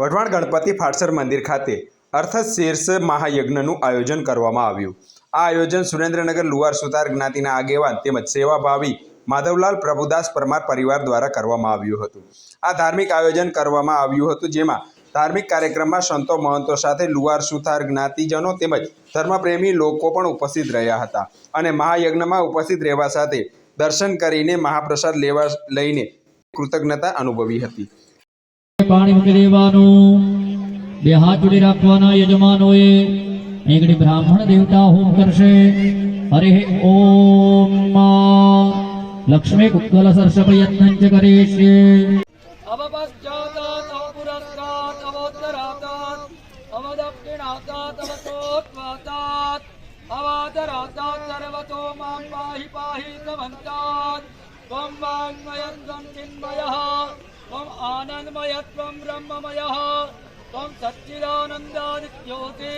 વઢવાણ ગણપતિ ફાટસર મંદિર ખાતે અર્થ શીર્ષ મહાયજ્ઞનું આયોજન કરવામાં આવ્યું. આ આયોજન સુરેન્દ્રનગર લુવાર સુતાર જ્ઞાતિના આગેવાન તેમજ સેવાભાવી માધવલાલ પ્રભુદાસ પરમાર પરિવાર દ્વારા કરવામાં આવ્યું હતું. આ ધાર્મિક આયોજન કરવામાં આવ્યું હતું જેમાં ધાર્મિક કાર્યક્રમમાં સંતો મહંતો સાથે લુવાર સુથાર જ્ઞાતિજનો તેમજ ધર્મપ્રેમી લોકો પણ ઉપસ્થિત રહ્યા હતા અને મહાયજ્ઞમાં ઉપસ્થિત રહેવા સાથે દર્શન કરીને મહાપ્રસાદ લેવા લઈને કૃતજ્ઞતા અનુભવી હતી. પાણી મૂકી દેવાનું. બે હાથ જોડી રાખવાના યજમાનોએ. એકડી બ્રાહ્મણ દેવતા હોમ કરશે. હરે ઓમ લક્ષ્મી કુકલ સરસપ યત્ન જ કરે છે. અવપશ્ચાતાત અપુરસ્કાત અવોત્તરાતાત અવદક્ષિણાતાત પાહી પાહી સમંતાત ત્વં વાગ્મયં ત્વં त्वम् आनन्दमय त्वं ब्रह्ममयः त्वं सच्चिदानन्दादित्योति